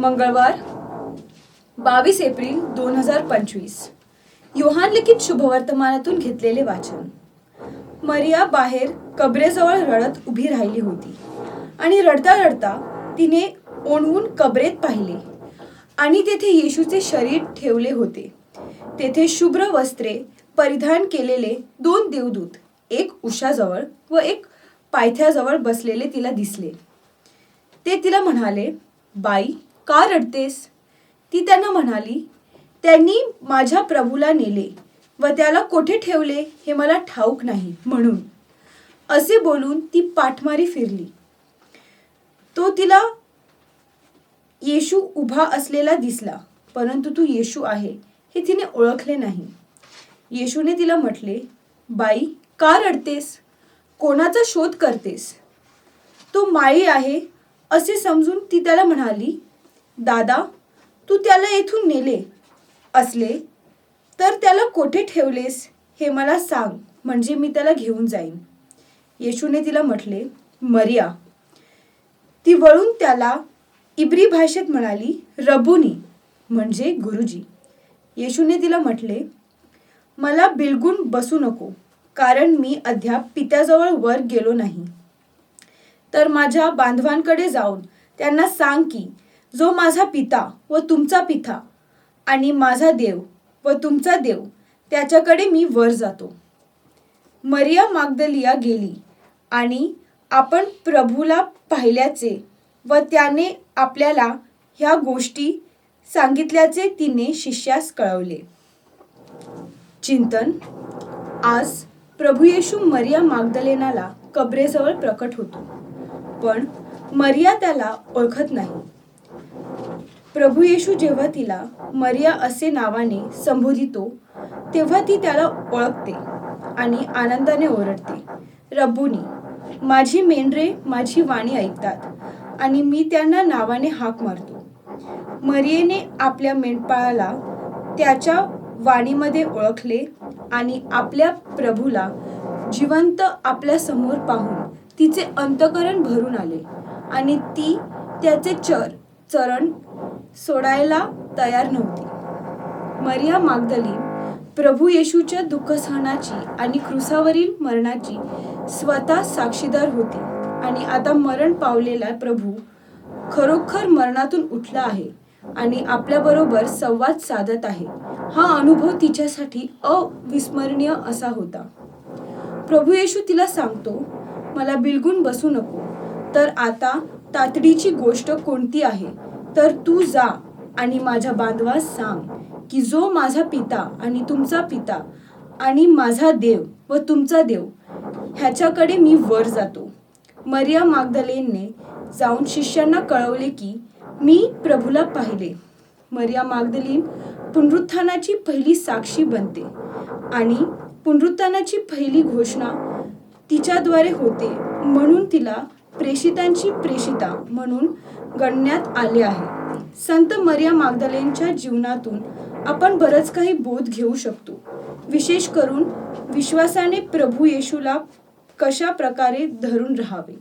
मंगळवार बावीस एप्रिल दोन हजार पंचवीस. योहान लिखित शुभवर्तमानातून घेतलेले वाचन. मरिया बाहेर कबरेजवळ रडत उभी राहिली होती आणि रडता रडता तिने ओणवून कबरेत पाहिले आणि तेथे येशूचे शरीर ठेवले होते. तेथे शुभ्र वस्त्रे परिधान केलेले दोन देवदूत एक उषाजवळ व एक पायथ्याजवळ बसलेले तिला दिसले. ते तिला म्हणाले बाई का रडतेस? ती त्यांना म्हणाली त्यांनी माझ्या प्रभूला नेले व त्याला कोठे ठेवले हे मला ठाऊक नाही म्हणून. असे बोलून ती पाठमारी फिरली. तो तिला येशू उभा असलेला दिसला परंतु तू येशू आहे हे तिने ओळखले नाही. येशूने तिला म्हटले बाई का रडतेस? कोणाचा शोध करतेस? तो माळी आहे असे समजून ती त्याला म्हणाली दादा तू त्याला येथून नेले. असले तर त्याला कोठे ठेवलेस हे मला सांग म्हणजे मी त्याला घेऊन जाईन. येशूने तिला म्हटले मरिया. ती वळून त्याला इब्री भाषेत म्हणाली रबुनी म्हणजे गुरुजी. येशूने तिला म्हटले मला बिलगून बसू नको कारण मी अद्याप पित्याजवळ वर गेलो नाही. तर माझ्या बांधवांकडे जाऊन त्यांना सांग की जो माझा पिता व तुमचा पिता आणि माझा देव व तुमचा देव त्याच्याकडे मी वर जातो. मरिया मागदलिया गेली आणि आपण प्रभूला पाहिल्याचे व त्याने आपल्याला ह्या गोष्टी सांगितल्याचे तिने शिष्यास कळवले. चिंतन. आज प्रभू येशू मरिया मागदलेनाला कबरेजवळ प्रकट होतो. पण मरिया त्याला ओळखत नाही. प्रभू येशू जेव्हा तिला मरिया असे नावाने संबोधितो तेव्हा ती त्याला ओळखते आणि आनंदाने ओरडते. रब्बुनी माझी मेंढरे माझी वाणी ऐकतात आणि मी त्यांना नावाने हाक मारतो. मरियेने आपल्या मेंढपाळाला त्याच्या वाणीमध्ये ओळखले आणि आपल्या प्रभूला जिवंत आपल्यासमोर पाहून तिचे अंतकरण भरून आले आणि ती त्याचे चर चरण सोडायला तयार नव्हती. मरिया मागदली प्रभू येशूच्या दुःखसहनाची आणि क्रुसावरील मरणाची स्वतः साक्षीदार होती आणि आता मरण पावलेला प्रभू खरोखर मरणातून उठला आहे आणि आपल्याबरोबर संवाद साधत आहे. हा अनुभव तिच्यासाठी अविस्मरणीय असा होता. प्रभू येशू तिला सांगतो मला बिलगून बसू नको तर आता तातडीची गोष्ट कोणती आहे? तर तू जा आणि माझ्या बांधवास सांग की जो माझा पिता आणि तुमचा पिता आणि माझा देव व तुमचा देव ह्याच्याकडे मी वर जातो. मरिया मागदलेनने जाऊन शिष्यांना कळवले की मी प्रभूला पाहिले. मरिया मागदलीन पुनरुत्थानाची पहिली साक्षी बनते आणि पुनरुत्थानाची पहिली घोषणा तिच्याद्वारे होते म्हणून तिला प्रेषितांची प्रेषिता म्हणून गणण्यात आले आहे. संत मरिया मागदलेंच्या जीवनातून आपण बरंच काही बोध घेऊ शकतो. विशेष करून विश्वासाने प्रभू येशूला कशा प्रकारे धरून राहावे?